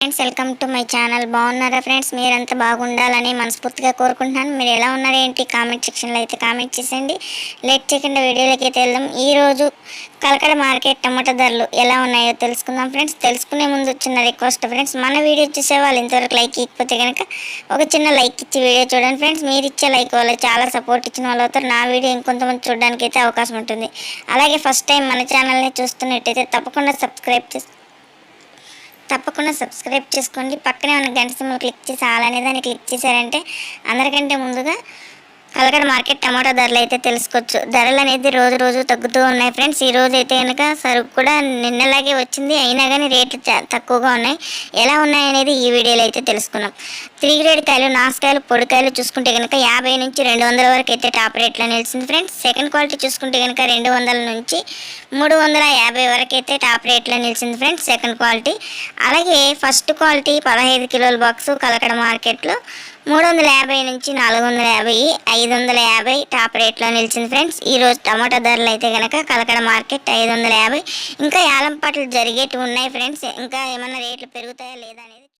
Friends welcome to my channel బాగున్నారా friends మీరంతా బాగుండాలని మనస్ఫూర్తిగా కోరుకుంటున్నాను. మీరు ఎలా ఉన్నారో ఏంటి? కామెంట్ సెక్షన్లో అయితే కామెంట్ చేసేయండి. లేట్ చేయకుండా వీడియోలోకి అయితే వెళ్దాం. ఈరోజు కలకడ మార్కెట్ టమాటా ధరలు ఎలా ఉన్నాయో తెలుసుకుందాం ఫ్రెండ్స్ తెలుసుకునే ముందు చిన్న రిక్వెస్ట్ ఫ్రెండ్స్ మన వీడియో చూసే వాళ్ళు ఇంతవరకు లైక్ ఇకపోతే కనుక ఒక చిన్న లైక్ ఇచ్చి వీడియో చూడండి ఫ్రెండ్స్ మీరు ఇచ్చే లైక్ వాళ్ళు చాలా సపోర్ట్ ఇచ్చిన వాళ్ళు అవుతారు. నా వీడియో ఇంకొంతమంది చూడడానికి అయితే అవకాశం ఉంటుంది. అలాగే ఫస్ట్ టైం మన ఛానల్ని చూస్తున్నట్టయితే తప్పకుండా సబ్స్క్రైబ్ చేసి తప్పకుండా సబ్స్క్రైబ్ చేసుకోండి. పక్కనే ఉన్న గంట సింబల్ క్లిక్ చేసి అలానే దాన్ని క్లిక్ చేశారంటే అందరికంటే ముందుగా కలకడ మార్కెట్ టమాటో ధరలు అయితే తెలుసుకోవచ్చు. ధరలు అనేది రోజు రోజు తగ్గుతూ ఉన్నాయి ఫ్రెండ్స్. ఈ రోజు అయితే కనుక సరుకు కూడా నిన్నలాగే వచ్చింది. అయినా కానీ రేట్లు చా- తక్కువగా ఉన్నాయి. ఎలా ఉన్నాయి అనేది ఈ వీడియోలో అయితే తెలుసుకున్నాం త్రీ గ్రేడ్ కాయలు నాసుకాయలు పొడికాయలు చూసుకుంటే కనుక యాభై నుంచి రెండు వందల వరకు అయితే టాప్ రేట్లో నిలిచింది ఫ్రెండ్స్. సెకండ్ క్వాలిటీ చూసుకుంటే కనుక రెండు వందల నుంచి మూడు వందల యాభై వరకు అయితే టాప్ రేట్లో నిలిచింది ఫ్రెండ్స్ సెకండ్ క్వాలిటీ. అలాగే ఫస్ట్ క్వాలిటీ పదహైదు కిలోల బాక్సు కలకడ మార్కెట్లో మూడు వందల యాభై నుంచి నాలుగు వందల యాభై ఐదు వందల యాభై టాప్ రేట్లో నిలిచింది ఫ్రెండ్స్. ఈ రోజు టమాటా ధరలు అయితే కనుక కలకడ మార్కెట్ ఐదు వందల యాభై. ఇంకా యాలంపాట్లు జరిగేటివి ఉన్నాయి ఫ్రెండ్స్. ఇంకా ఏమైనా రేట్లు పెరుగుతాయా లేదా అనేది